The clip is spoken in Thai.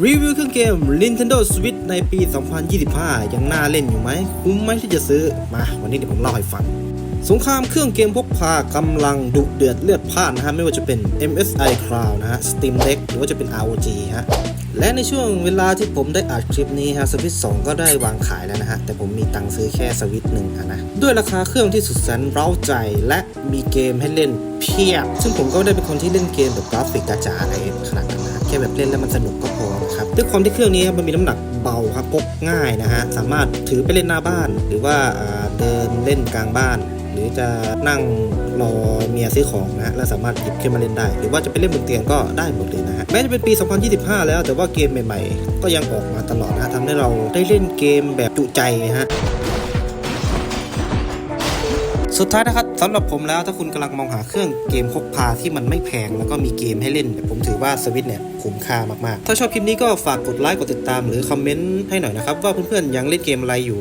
รีวิวเครื่องเกม Nintendo Switch ในปี 2025 ยังน่าเล่นอยู่ไหม คุ้มไหมที่จะซื้อ มาวันนี้เดี๋ยวผมเล่าให้ฟัง สงครามเครื่องเกมพกพากำลังดุเดือดเลือดพล่านนะฮะ ไม่ว่าจะเป็น MSI Cloud นะฮะ Steam Deck หรือว่าจะเป็น ROG ฮะ และในช่วงเวลาที่ผมได้อัดคลิปนี้ฮะสวิต2ก็ได้วางขายแล้วนะฮะ แต่ผมมีตังค์ซื้อแค่สวิตหนึ่งนะ ด้วยราคาเครื่องที่สุดแสนเร้าใจและมีเกมให้เล่นเพียบ ซึ่งผมก็ได้เป็นคนที่เล่นเกมแบบกราฟิกจ๋าๆอะไรขนาดนั้น ค่แบบเล่นแล้วมันสนุกก็พอนะครับด้วยความที่เครื่องนี้มันมีน้ำหนักเบาครับพกง่ายนะฮะสามารถถือไปเล่นหน้าบ้าน หรือว่าอ่าเดินเล่นกลางบ้าน หรือจะนั่งรอเมียซื้อของนะฮะแล้วสามารถหยิบขึ้นมาเล่นได้ หรือว่าจะไปเล่นบนเตียงก็ได้หมดเลยนะฮะแม้จะเป็นปี 2025 แล้วแต่ว่าเกมใหม่ ๆ ก็ยังออกมาตลอดนะฮะทำให้เราได้เล่นเกมแบบจุใจนะฮะ สุดท้ายนะครับสำหรับผมแล้วถ้าคุณกำลังมองหาเครื่องเกมพกพาที่มันไม่แพงแล้วก็มีเกมให้เล่น ผมถือว่าสวิตเนี่ยคุ้มค่ามากๆ ถ้าชอบคลิปนี้ก็ฝากกดไลค์กดติดตามหรือคอมเมนต์ให้หน่อยนะครับ ว่าเพื่อนๆยังเล่นเกมอะไรอยู่